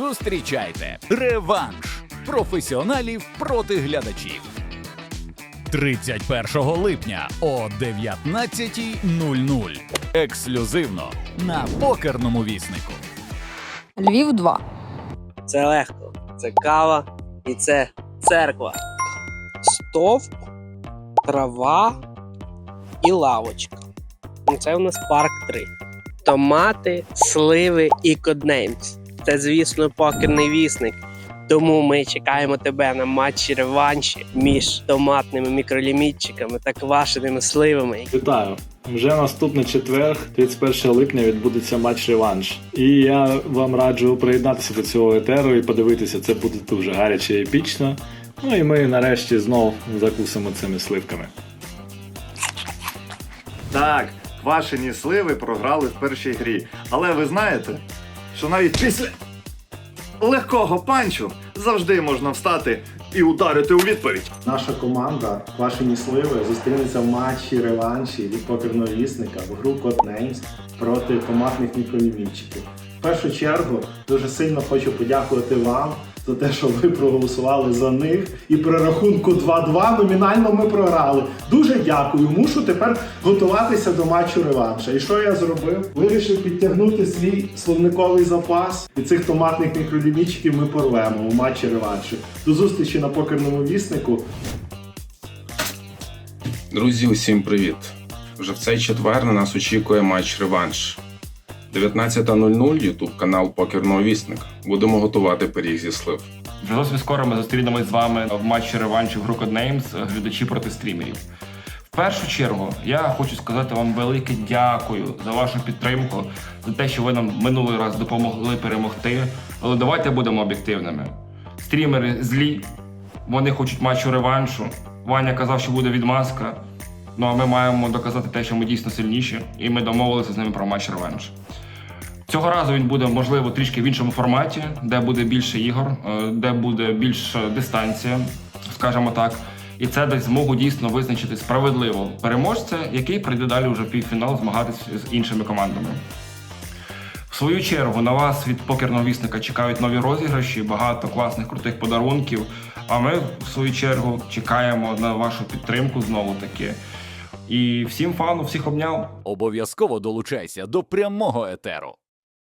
Зустрічайте реванш професіоналів проти глядачів. 31 липня о 19.00. Ексклюзивно на покерному віснику. Львів 2. Це легко. Це кава і це церква. Стовп, трава і лавочка. Це у нас парк 3. Томати, сливи і коднеймс. Це, звісно, покерний вісник. Тому ми чекаємо тебе на матчі реванші між томатними мікролімітчиками та квашеними сливами. Вітаю! Вже наступний четвер, 31 липня, відбудеться матч реванш. І я вам раджу приєднатися до цього етеру і подивитися, це буде дуже гаряче і епічно. Ну і ми нарешті знов закусимо цими сливками. Так, квашені сливи програли в першій грі. Але ви знаєте, що навіть після легкого панчу завжди можна встати і ударити у відповідь. Наша команда Квашені Сливи зустрінеться в матчі реванші від покерного вісника в гру Codenames проти томатних мікролімінчиків. В першу чергу дуже сильно хочу подякувати вам за те, що ви проголосували за них. І при рахунку 2-2 номінально ми програли. Дуже дякую. Мушу тепер готуватися до матчу реванша. І що я зробив? Вирішив підтягнути свій словниковий запас. І цих томатних мікролімітчиків ми порвемо у матчі реваншу. До зустрічі на покерному віснику. Друзі, усім привіт! Вже в цей четвер на нас очікує матч реванш. 19.00 Ютуб канал Покерного Вісник. Будемо готувати пиріг зі слив. Вже зовсім скоро ми зустрінемось з вами в матчі реваншу в Rocket Names глядачі проти стрімерів. В першу чергу я хочу сказати вам велике дякую за вашу підтримку, за те, що ви нам минулий раз допомогли перемогти. Але давайте будемо об'єктивними. Стрімери злі, вони хочуть матчу реваншу. Ваня казав, що буде відмазка. Ну а ми маємо доказати те, що ми дійсно сильніші, і ми домовилися з ними про матч реванш. Цього разу він буде можливо трішки в іншому форматі, де буде більше ігор, е, де буде більша дистанція, скажімо так. І це дасть змогу дійсно визначити справедливо переможця, який прийде далі вже в півфінал змагатися з іншими командами. В свою чергу на вас від покерного вісника чекають нові розіграші, багато класних крутих подарунків. А ми, в свою чергу, чекаємо на вашу підтримку знову таки. І всім фану, всіх обняв. Обов'язково долучайся до прямого етеру.